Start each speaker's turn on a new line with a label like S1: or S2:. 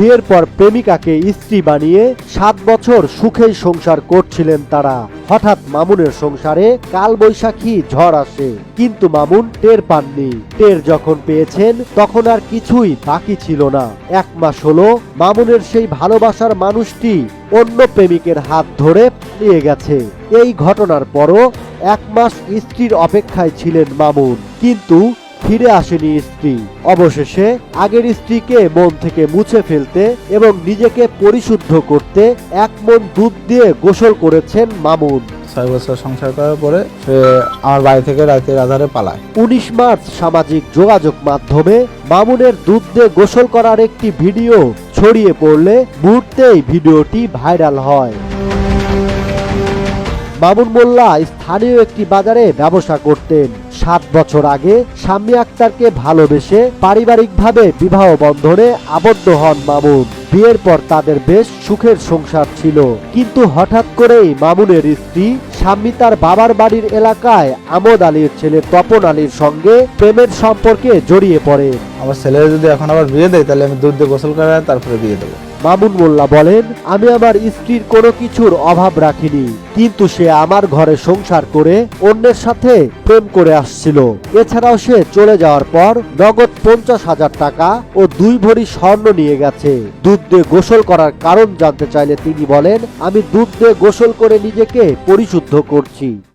S1: বিয়ের পর প্রেমিকাকে স্ত্রী বানিয়ে সাত বছর সুখেই সংসার করছিলেন তারা। হঠাৎ মামুনের সংসারে কালবৈশাখী ঝড় আসে। কিন্তু মামুন টের পাননি। টের যখন পেয়েছেন, তখন আর কিছুই বাকি ছিল না। এক মাস হলো মামুনের সেই ভালোবাসার মানুষটি অন্য প্রেমিকের হাত ধরে পালিয়ে গেছে। এই ঘটনার পরও এক মাস স্ত্রীর অপেক্ষায় ছিলেন মামুন। কিন্তু ফিরে আসেনি স্ত্রী। অবশেষে আগের স্ত্রীকে মন থেকে মুছে ফেলতে এবং নিজেকে পরিশুদ্ধ করতে এক মন দুধ দিয়ে গোসল করেছেন মামুন।
S2: ছয় বছর সংসার করার পরে সে আমার বাড়ি থেকে রাতের আধারে পালায়।
S1: উনিশ মার্চ সামাজিক যোগাযোগ মাধ্যমে মামুনের দুধ দিয়ে গোসল করার একটি ভিডিও ছড়িয়ে পড়লে মুহূর্তেই ভিডিওটি ভাইরাল হয়। মামুন মোল্লা স্থানীয় একটি বাজারে ব্যবসা করতেন। সাত বছর আগে শাম্মী আক্তারকে ভালোবেসে পারিবারিকভাবে বিবাহ বন্ধনে আবদ্ধ হন মামুন। বিয়ের পর তাদের বেশ সুখের সংসার ছিল। কিন্তু হঠাৎ করেই মামুনের স্ত্রী স্বামী তার বাবার বাড়ির এলাকায় আমদ আলীর ছেলে তপন আলীর সঙ্গে প্রেমের সম্পর্কে জড়িয়ে পড়ে।
S2: আমার ছেলে যদি এখন আবার বিয়ে দেয়, তাহলে আমি দুধ দিয়ে গোসল করাই তারপরে বিয়ে দেবো।
S1: মামুন মোল্লা বলেন, আমি আমার স্ত্রীর কোনো কিছুর অভাব রাখিনি, কিন্তু সে আমার ঘরে সংসার করে অন্যের সাথে প্রেম করে আসছিল। এছাড়াও সে চলে যাওয়ার পর নগদ পঞ্চাশ হাজার টাকা ও দুই ভরি স্বর্ণ নিয়ে গেছে। দুধ দিয়ে গোসল করার কারণ জানতে চাইলে তিনি বলেন, আমি দুধ দিয়ে গোসল করে নিজেকে পরিশুদ্ধ করছি।